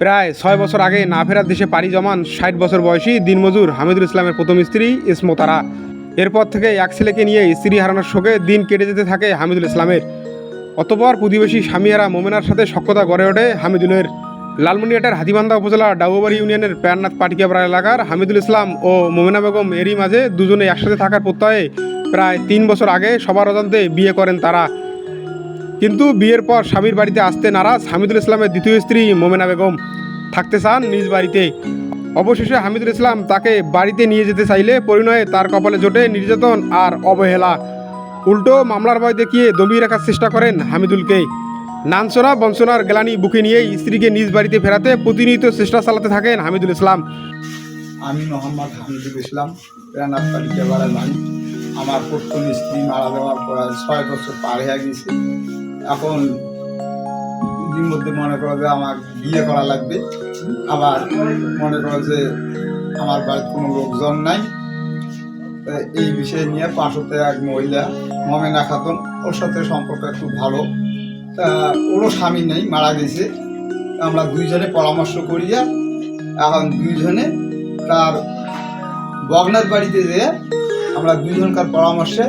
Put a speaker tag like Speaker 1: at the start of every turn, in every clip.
Speaker 1: প্রায় ছয় বছর আগে না ফেরার দেশে পাড়ি জমান ষাট বছর বয়সী দিনমজুর হামিদুল ইসলামের প্রথম স্ত্রী ইসমতারা। এরপর থেকে এক ছেলেকে নিয়ে স্ত্রী হারানোর শোকে দিন কেটে যেতে থাকে হামিদুল ইসলামের। অতপর প্রতিবেশী স্বামীয়ারা মোমেনার সাথে সক্ষতা গড়ে ওঠে হামিদুলের। লালমনিয়াটার হাতিবান্ধা উপজেলা ডাবুবাড়ি ইউনিয়নের প্যারনাথ পাটিকাপাড়া এলাকার হামিদুল ইসলাম ও মোমেনা বেগম এরই মাঝে দুজনে একসাথে থাকার প্রত্যয়ে প্রায় তিন বছর আগে সবার অজান্তে বিয়ে করেন তারা। কিন্তু বিয়ের পর স্বামীর বাড়িতে আসতে নারাজ হামিদুল ইসলামের দ্বিতীয় স্ত্রী মোমেনা বেগম। থাকতে চান নিজ বাড়িতে। অবশেষে হামিদুল ইসলাম তাকে বাড়িতে নিয়ে যেতে চাইলে পরিণয়ে তার কপালে জোটে নির্যাতন আর অবহেলা। উল্টো মামলার ভয় দেখিয়ে দমিয়ে রাখার চেষ্টা করেন হামিদুলকে। নানসোনা বঞ্চনার গ্লানি বুকে নিয়ে স্ত্রীকে নিজ বাড়িতে ফেরাতে প্রতিনিয়ত চেষ্টা চালাতে থাকেন হামিদুল ইসলাম।
Speaker 2: আমি মোহাম্মদ হামিদুল ইসলাম আমার প্রথম স্ত্রী মারা যাওয়ার পর ছয় বছর পার হয়ে গেছে। এখন দুদিন মধ্যে মনে করো যে আমার বিয়ে করা লাগবে। আবার মনে করো যে আমার বাড়িতে কোনো লোকজন নাই। এই বিষয় নিয়ে পাশতে এক মহিলা, মমেনা খাতুন, ওর সাথে সম্পর্ক একটু ভালো। তা ওরও স্বামী নেই, মারা গেছে। আমরা দুইজনে পরামর্শ করিয়া এখন দুইজনে তার বগনার বাড়িতে যেয়ে আমরা দুইজনকার পরামর্শে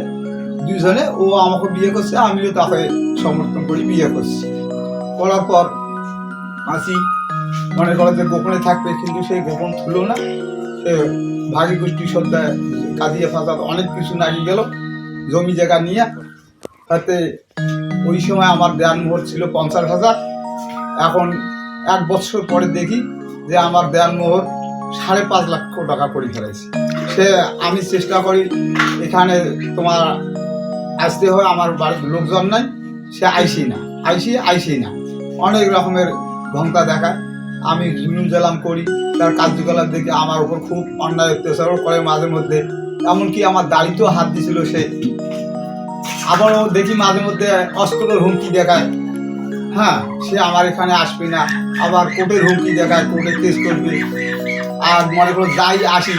Speaker 2: দুইজনে ও আমাকে বিয়ে করছে, আমিও তাকে সমর্থন করি, বিয়ে করছি। করার পর আসি মনে করো যে গোপনে থাকবে, কিন্তু সেই গোপন থুলো না। সে ভাগী গোষ্ঠী সদ্যায় কাঁদিয়ে ফাঁসাদ অনেক কিছু নাগি গেল, জমি জায়গা নিয়ে। তাতে ওই সময় আমার দেয়ান মোহর ছিল পঞ্চাশ হাজার। এখন এক বছর পরে দেখি যে আমার দেয়ান মোহর সাড়ে পাঁচ লক্ষ টাকা করে ফেলেছে। সে আমি চেষ্টা করি, এখানে তোমার আসতে হয়, আমার বাড়ির লোকজন নাই, সে আইসি না আইসি আইসি না। অনেক রকমের ভঙ্কা দেখায়। আমি জুলুম জালাম করি, তার কার্যকলাপ দেখে আমার উপর খুব অন্যায় অত্যাচারও করে মাঝে মধ্যে। এমনকি আমার দাড়িতেও হাত দিছিল সে। আবারও দেখি মাঝে মধ্যে অস্ত্রের হুমকি দেখায়। হ্যাঁ সে আমার এখানে আসবে না। আবার কোর্টের হুমকি দেখায়, কোর্টে কেস করবে। আর মনে করো যাই আসি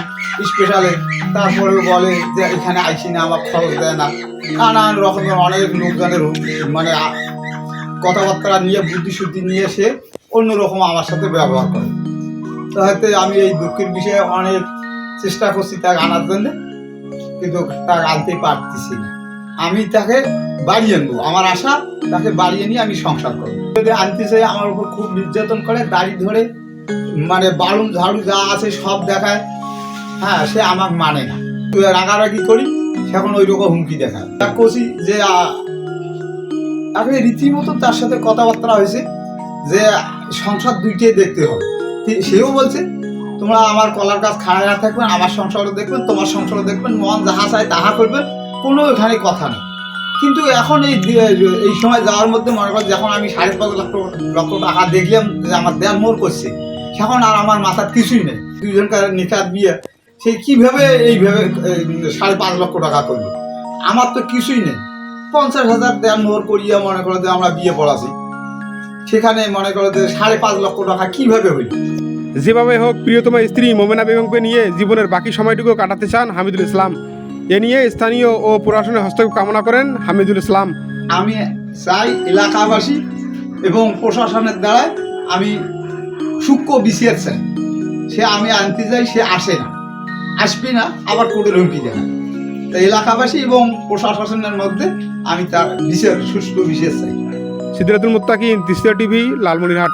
Speaker 2: স্পেশালে তারপরে বলে যে এখানে আইসি না, আমার খরচ দেয় না। নানান রকমের অনেক লোকজনের মানে কথাবার্তা নিয়ে বুদ্ধি শুদ্ধি নিয়ে সে অন্যরকম আমার সাথে ব্যবহার করে। তো হয়তো আমি এই দুঃখের বিষয়ে অনেক চেষ্টা করছি তাকে আনার জন্য, কিন্তু তাকে আনতে পারতেছি না। আমি তাকে বাড়িয়ে আনব আমার আশা, তাকে বাড়িয়ে নিয়ে আমি সংসার করব। যদি আনতে চাই, আমার উপর খুব নির্যাতন করে, দাড়ি ধরে মানে বালুন ঝাড়ু যা আছে সব দেখায়। হ্যাঁ সে আমাকে মানে না। তুই রাগারাগি করি সেখন ওই রকম হুমকি দেখায়। তা যে আগে রীতিমতো তার সাথে কথাবার্তা হয়েছে, যে সংসার দুইটাই দেখতে হবে। সেও বলছে, তোমরা আমার কলার গাছ খাড়া না থাকবেন আমার সংসারও দেখবেন, তোমার সংসারও দেখবেন, মন যাহা চায় তাহা করবেন, কোনো এখানে কথা নেই। কিন্তু এখন এই এই সময় যাওয়ার মধ্যে মনে কর যখন আমি সাড়ে পাঁচ লক্ষ লক্ষ টাকা দেখলাম যে আমার দেয়ার মোর করছে। সেখন আর আমার মাথার কিছুই নেই। দুইজনকার নিকাত বিয়ে সে কীভাবে এইভাবে সাড়ে পাঁচ লক্ষ টাকা করল? আমার তো কিছুই নেই। পঞ্চাশ হাজার দেয়ার মোহর করিয়া মনে করো যে আমরা বিয়ে পড়াছি। সেখানে মনে করো যে সাড়ে পাঁচ লক্ষ টাকা কীভাবে হইল?
Speaker 1: যেভাবে হোক প্রিয়তমা স্ত্রী মোমেনা বেগমকে নিয়ে জীবনের বাকি সময়টুকু কাটাতে চান হামিদুল ইসলাম। এ নিয়ে স্থানীয় ও প্রশাসনের হস্তক্ষেপ কামনা করেন হামিদুল ইসলাম।
Speaker 2: আমি চাই এলাকাবাসী এবং প্রশাসনের দ্বারায় আমি সূক্ষ্ম চাই। সে আমি আনতে যাই, সে আসে না। আসবে না, আবার কোর্টের হুমকি দেয়। তো এলাকাবাসী এবং প্রশাসনের মধ্যে আমি তার বিশেষ সুষ্ঠু বিশেষ চাই।
Speaker 1: সিদ্ধাতুল মোত্তাকি তিস্তা টিভি, লালমনিরহাট।